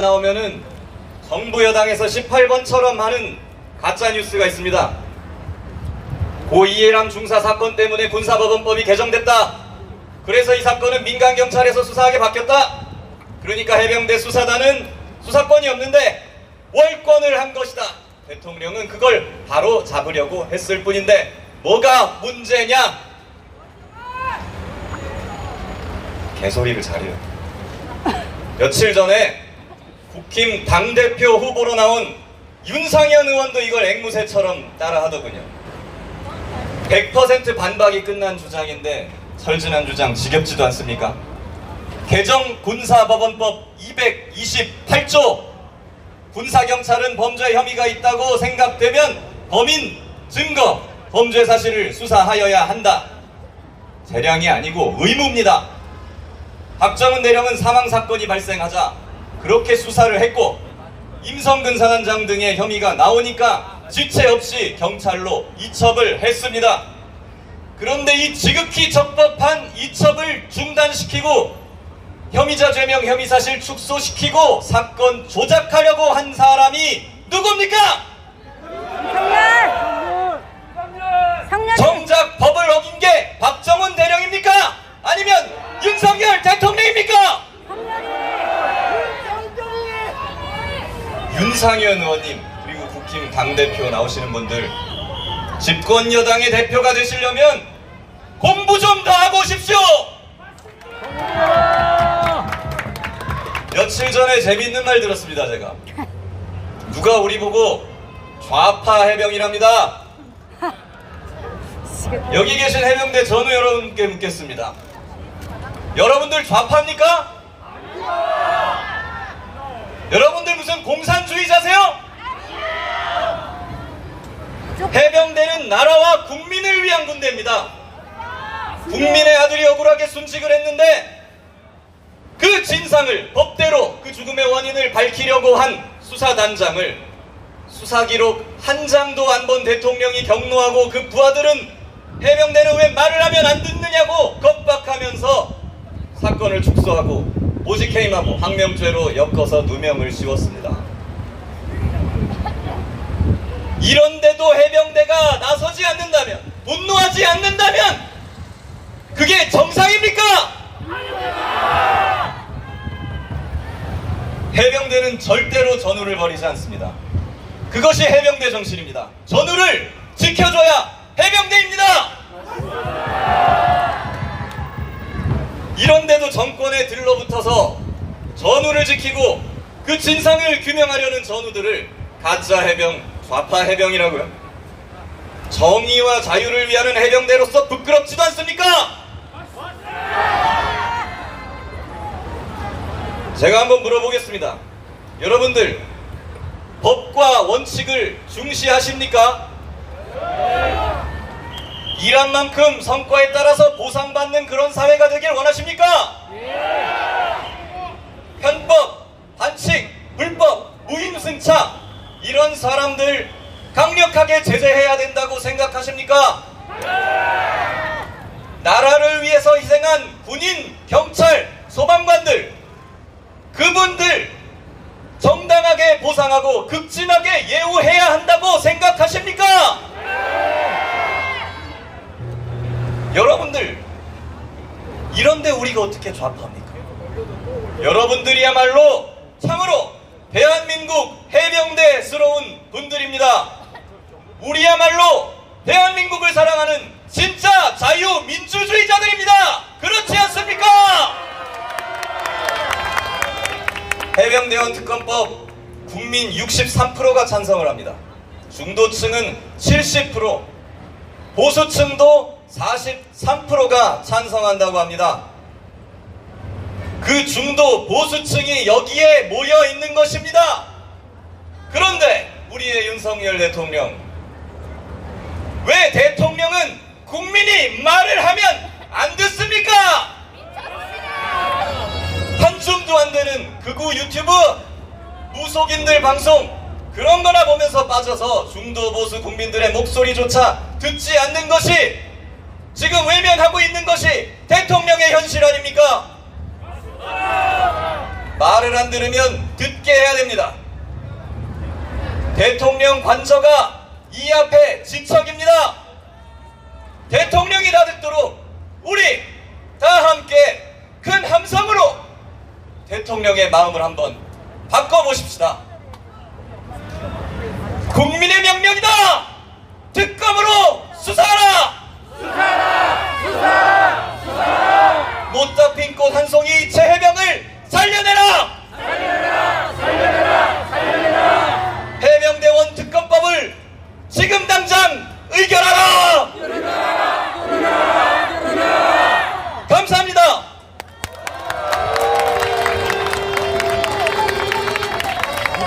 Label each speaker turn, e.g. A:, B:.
A: 나오면은 정부 여당에서 18번처럼 하는 가짜 뉴스가 있습니다. 고 이해람 중사 사건 때문에 군사법원법이 개정됐다. 그래서 이 사건은 민간 경찰에서 수사하게 바뀌었다. 그러니까 해병대 수사단은 수사권이 없는데 월권을 한 것이다. 대통령은 그걸 바로 잡으려고 했을 뿐인데 뭐가 문제냐? 개소리를 잘해요. 며칠 전에 국힘 당대표 후보로 나온 윤상현 의원도 이걸 앵무새처럼 따라하더군요. 100% 반박이 끝난 주장인데 설진한 주장 지겹지도 않습니까? 개정 군사법원법 228조 군사경찰은 범죄 혐의가 있다고 생각되면 범인 증거 범죄 사실을 수사하여야 한다. 재량이 아니고 의무입니다. 박정은 대령은 사망 사건이 발생하자 그렇게 수사를 했고 임성근 사단장 등의 혐의가 나오니까 지체 없이 경찰로 이첩을 했습니다. 그런데 이 지극히 적법한 이첩을 중단시키고 혐의자 죄명 혐의 사실 축소시키고 사건 조작하려고 한 사람이 누굽니까? 정작 법을 어긴 게 박정훈 대령입니까? 아니면 윤석열 대통령입니까? 윤상현 의원님 그리고 국힘 당대표 나오시는 분들 집권 여당의 대표가 되시려면 공부 좀 더 하고 오십시오. 며칠 전에 재밌는 말 들었습니다 제가 누가 우리 보고 좌파 해병이랍니다. 여기 계신 해병대 전우 여러분께 묻겠습니다. 여러분들 좌파입니까? 무슨 공산주의자세요? 해병대는 나라와 국민을 위한 군대입니다. 국민의 아들이 억울하게 순직을 했는데 그 진상을 법대로 그 죽음의 원인을 밝히려고 한 수사단장을 수사기록 한 장도 안 본 대통령이 경로하고 그 부하들은 해병대는 왜 말을 하면 안 듣느냐고 겁박하면서 사건을 축소하고 모직해임하고 항명죄로 엮어서 누명을 씌웠습니다. 이런데도 해병대가 나서지 않는다면 분노하지 않는다면 그게 정상입니까? 해병대는 절대로 전우를 버리지 않습니다. 그것이 해병대 정신입니다. 전우를 지켜줘야 해병대입니다. 정권에 들러붙어서 전우를 지키고 그 진상을 규명하려는 전우들을 가짜 해병, 좌파 해병이라고요. 정의와 자유를 위하는 해병대로서 부끄럽지도 않습니까? 제가 한번 물어보겠습니다. 여러분들 법과 원칙을 중시하십니까? 일한 만큼 성과에 따라서 보상받는 그런 사회가 되길 원하십니까? 편법, 반칙, 불법, 무임승차 이런 사람들 강력하게 제재해야 된다고 생각하십니까? 나라를 위해서 희생한 군인, 경찰, 소방관들 그분들 정당하게 보상하고 극진하게 예우해야 한다고 생각하십니까? 우리가 어떻게 좌파합니까? 여러분들이야말로 참으로 대한민국 해병대스러운 분들입니다. 우리야말로 대한민국을 사랑하는 진짜 자유민주주의자들입니다. 그렇지 않습니까? 해병대원 특검법 국민 63%가 찬성을 합니다. 중도층은 70%, 보수층도 43%가 찬성한다고 합니다. 그 중도 보수층이 여기에 모여 있는 것입니다. 그런데 우리의 윤석열 대통령 왜 대통령은 국민이 말을 하면 안 듣습니까? 한줌도 안 되는 극우 유튜브 무속인들 방송 그런 거나 보면서 빠져서 중도 보수 국민들의 목소리조차 듣지 않는 것이 지금 외면하고 있는 것이 대통령의 현실 아닙니까? 말을 안 들으면 듣게 해야 됩니다. 대통령 관저가 이 앞에 지척입니다. 대통령이 다 듣도록 우리 다 함께 큰 함성으로 대통령의 마음을 한번 바꿔보십시다. 국민의 명령이다! 특검으로 수사하라!